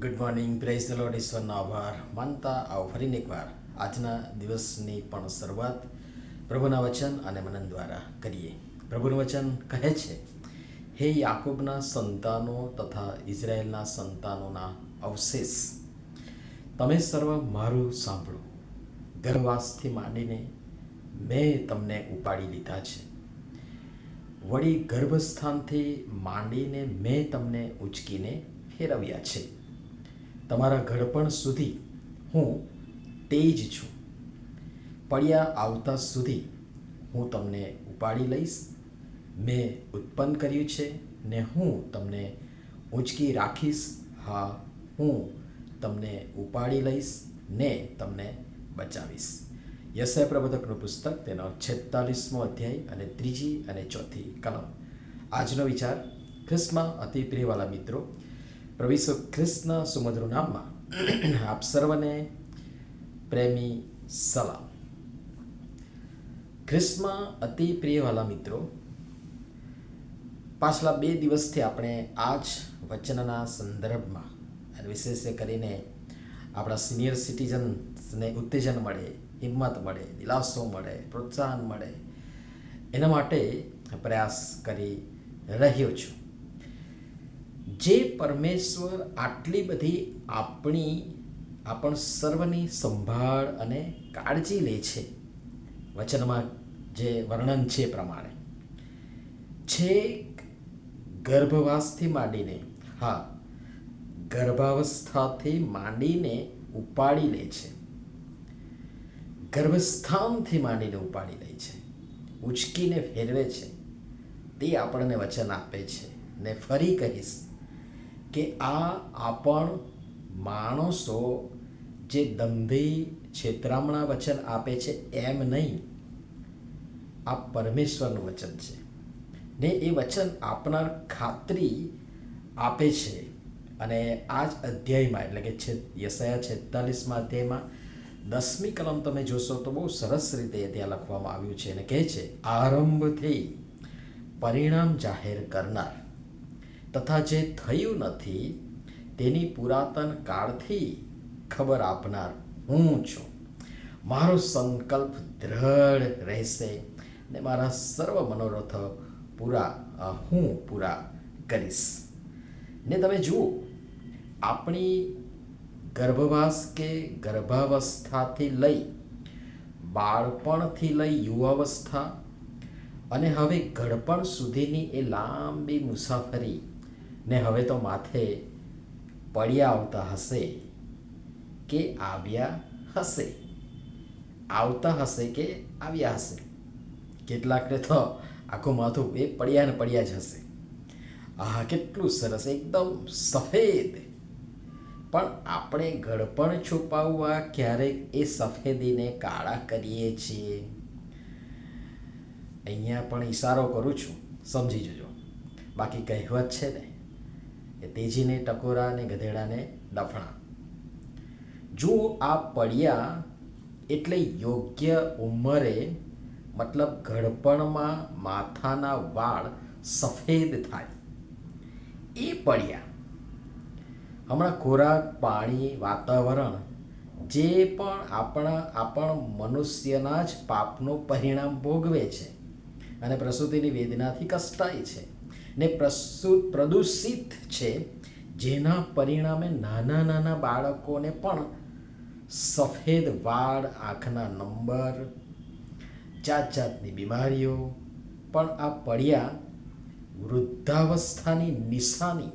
Good morning praise the lord ઈશ્વરનો આભાર માનતા આવો ફરીને એકવાર આજના દિવસની પણ શરૂઆત પ્રભુના વચન અને મનન દ્વારા કરીએ પ્રભુનું વચન કહે છે હે યાકૂબના સંતાનો તથા ઇઝરાયેલના સંતાનોના અવશેષ તમે સર્વ મારું સાંભળો ગર્ભવાસથી માંડીને મેં તમને ઉપાડી લીધા છે વળી ગર્ભસ્થાનથી માંડીને મેં તમને ઉચકીને ફેરવ્યા છે તમારા ઘડપણ સુધી હું તે જ છું. પડ્યા આવતા સુધી હું તમને ઉપાડી લઈશ. મેં ઉત્પન્ન કર્યું છે ને હું તમને ઊંચકી રાખીશ. હા, હું તમને ઉપાડી લઈશ ને તમને બચાવીશ. યશય પ્રબોધકનું પુસ્તક તેનો છેતાલીસમો અધ્યાય અને ત્રીજી અને ચોથી કલમ. આજનો વિચાર ખ્રિસ્મા અતિ પ્રિયવાલા મિત્રો પ્રભુ ખ્રિસ્તના સુમધુર નામમાં. આપ સર્વને પ્રેમી સલામ. ખ્રિસ્તમાં અતિ પ્રિયવાલા મિત્રો, પાછલા બે દિવસથી આપણે આ જ વચનના સંદર્ભમાં, અને વિશેષ કરીને આપણા સિનિયર સિટીઝન્સને ઉત્તેજન મળે, હિંમત મળે, દિલાસો મળે, પ્રોત્સાહન મળે, એના માટે પ્રયાસ કરી રહ્યો છું. જે પરમેશ્વર આટલી બધી આપણી, આપણ સર્વની સંભાળ અને કાળજી લે છે. વચનમાં જે વર્ણન છે પ્રમાણે. છેક ગર્ભવાસથી માંડીને, હા, ગર્ભાવસ્થાથી માંડીને ઉપાડી લે છે. ગર્ભસ્થાનથી માંડીને ઉપાડી લે છે. ઉચકીને ફેરવે છે. તે આપણને વચન આપે છે. ને ફરી કહીશ કે આ આપણ માણસો જે દંભી છેતરામણા વચન આપે છે એમ નહીં. આ પરમેશ્વરનું વચન છે. ને એ વચન આપનાર ખાતરી આપે છે. અને આ જ અધ્યાયમાં, એટલે કે છે યસયા છેતાલીસમાં અધ્યાયમાં, દસમી કલમ તમે જોશો તો બહુ સરસ રીતે ત્યાં લખવામાં આવ્યું છે અને કહે છે, આરંભથી પરિણામ જાહેર કરનાર. તથા જે થયું નથી, તેની પુરાતન કાળથી ખબર આપનાર હું છું. મારો સંકલ્પ દ્રઢ રહેશે ને મારા સર્વ મનોરથ પૂરા હું પૂરા કરીશ. ને તમે જુઓ, આપણી ગર્ભવાસ કે ગર્ભાવસ્થાથી લઈ બાળપણથી લઈ યુવાવસ્થા અને હવે ઘડપણ સુધીની એ લાંબી મુસાફરી ને હવે તો માથે પડ્યા આવતા હશે કે આવ્યા હશે? આવતા હશે કે આવ્યા હશે? કેટલાકને તો આખું માથું એ પડ્યા ને પડ્યા જ હશે. આહ, કેટલું સરસ, એકદમ સફેદ. પણ આપણે ગળપણ છુપાવવા ક્યારેક એ સફેદીને કાળા કરીએ છીએ. અહીંયા પણ ઈશારો કરું છું. સમજી જજો. બાકી કહેવત છે ને એ તેજીને ટકોરા અને ગધેડાને દફણા. જો આ પડ્યા એટલે યોગ્ય ઉંમરે, મતલબ ઘડપણમાં માથાના વાળ સફેદ થાય. એ પડ્યા. હમણાં ખોરાક, પાણી, વાતાવરણ જે પણ આપણા, આપણ મનુષ્યના જ પાપનું પરિણામ ભોગવે છે અને પ્રસૂતિની વેદનાથી કષ્ટાય છે. ને પ્રદૂષિત છે, જેના પરિણામે નાના નાના બાળકોને પણ સફેદ વાળ, આંખના નંબર જાત જાતની બીમારીઓ, પણ આ પડ્યા વૃદ્ધાવસ્થાની નિશાની,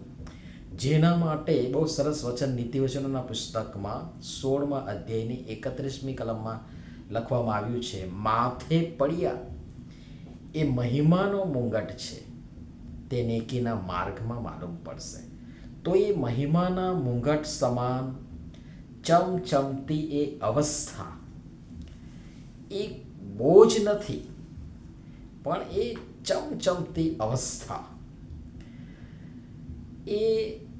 જેના માટે બહુ સરસ વચન નીતિવચનોના પુસ્તકમાં સોળમા અધ્યાયની એકત્રીસમી કલમમાં લખવામાં આવ્યું છે, માથે પડ્યા એ મહિમાનો મુંગટ છે. તે નેકીના માર્ગમાં માલુમ પડશે. તો એ મહિમાના મુંગટ સમાન ચમચમતી એ અવસ્થા. એ બોજ નથી, પણ એ ચમચમતી અવસ્થા. એ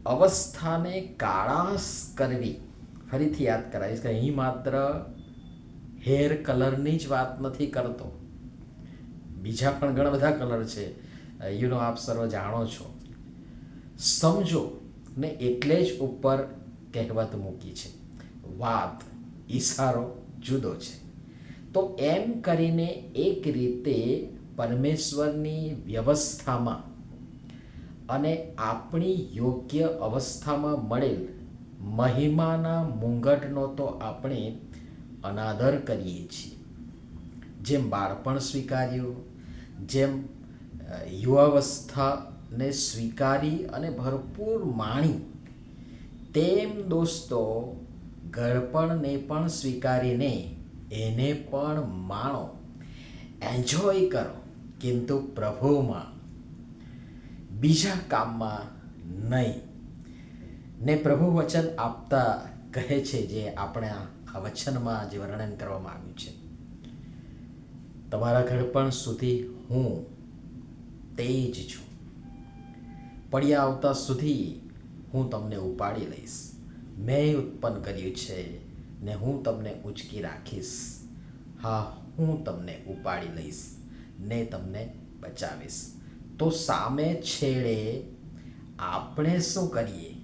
અવસ્થાને કાળાશ કરવી. ફરીથી યાદ કરાવીશ કે અહીં માત્ર હેર કલરની જ વાત નથી કરતો. બીજા પણ ઘણા બધા કલર છે. યુ નો આપ સર્વ જાણો છો. સમજો ને એટલે જ ઉપર કહેવત મૂકી છે. વાત, ઈશારો જુદો છે. તો એમ કરીને એક રીતે પરમેશ્વરની વ્યવસ્થામાં અને આપણી યોગ્ય અવસ્થામાં મળેલ મહિમાના મુંગટનો તો આપણે અનાદર કરીએ છીએ. જેમ બાળપણ સ્વીકાર્યું, જેમ યુવાવસ્થાને સ્વીકારી અને ભરપૂર માણી તેમ દોસ્તો ગળપણને પણ સ્વીકારીને એને પણ માણો. એન્જોય કરો, કિંતુ પ્રભુમાં. બીજા કામમાં નહીં. ને પ્રભુ વચન આપતા કહે છે જે આપણે આ વચનમાં જે વર્ણન કરવામાં આવ્યું છે. તમારા ઘડપણ સુધી હું તે જ છું. પડ્યા આવતા સુધી હું તમને ઉપાડી લઈશ. મેં ઉત્પન્ન કર્યું છે ને હું તમને ઉચકી રાખીશ. હા, હું તમને ઉપાડી લઈશ ને તમને બચાવીશ. તો સામે છેડે આપણે શું કરીએ?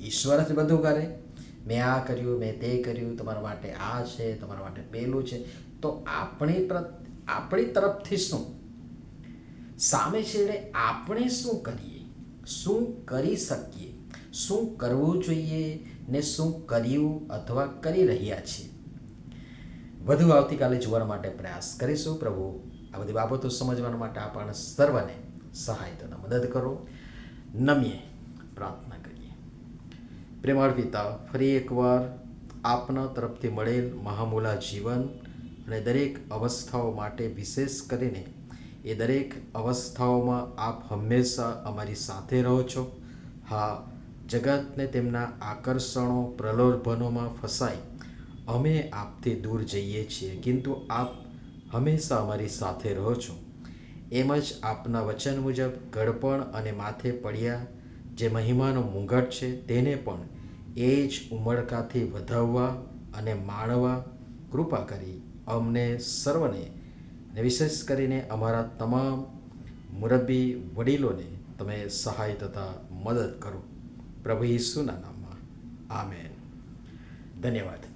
ઈશ્વર જ બધું કરે. મેં આ કર્યું, મેં તે કર્યું, તમારા માટે આ છે, તમારા માટે પેલું છે. તો આપણી પ્ર, આપણી તરફથી શું? સામે છેડે આપણે શું કરીએ? શું કરી શકીએ? શું કરવું જોઈએ ને શું કર્યું અથવા કરી રહ્યા છીએ? વધુ આવતીકાલે જોવા માટે પ્રયાસ કરીશું. પ્રભુ, આ બધી બાબતો સમજવા માટે આપણને સર્વને સહાય તને મદદ કરો. નમીએ પ્રાર્થના કરીએ. પ્રેમાળ પિતા, ફરી એકવાર આપના તરફથી મળેલ મહામૂલા જીવન અને દરેક અવસ્થાઓ માટે વિશેષ કરીને એ દરેક અવસ્થાઓમાં આપ હંમેશા અમારી સાથે રહો છો. હા, જગતને તેમના આકર્ષણો, પ્રલોભનોમાં ફસાઈ અમે આપથી દૂર જઈએ છીએ, કિંતુ આપ હંમેશા અમારી સાથે રહો છો. એમ જ આપના વચન મુજબ ગળપણ અને માથે પડ્યા જે મહિમાનો મુંગટ છે, તેને પણ એ જ ઉમળકાથી વધાવવા અને માણવા કૃપા કરી અમને સર્વને ને વિશેષ કરીને અમારા તમામ મુરબ્બી વડીલોને તમે સહાય તથા મદદ કરો. પ્રભુ ઈસુના નામમાં. આમેન. ધન્યવાદ.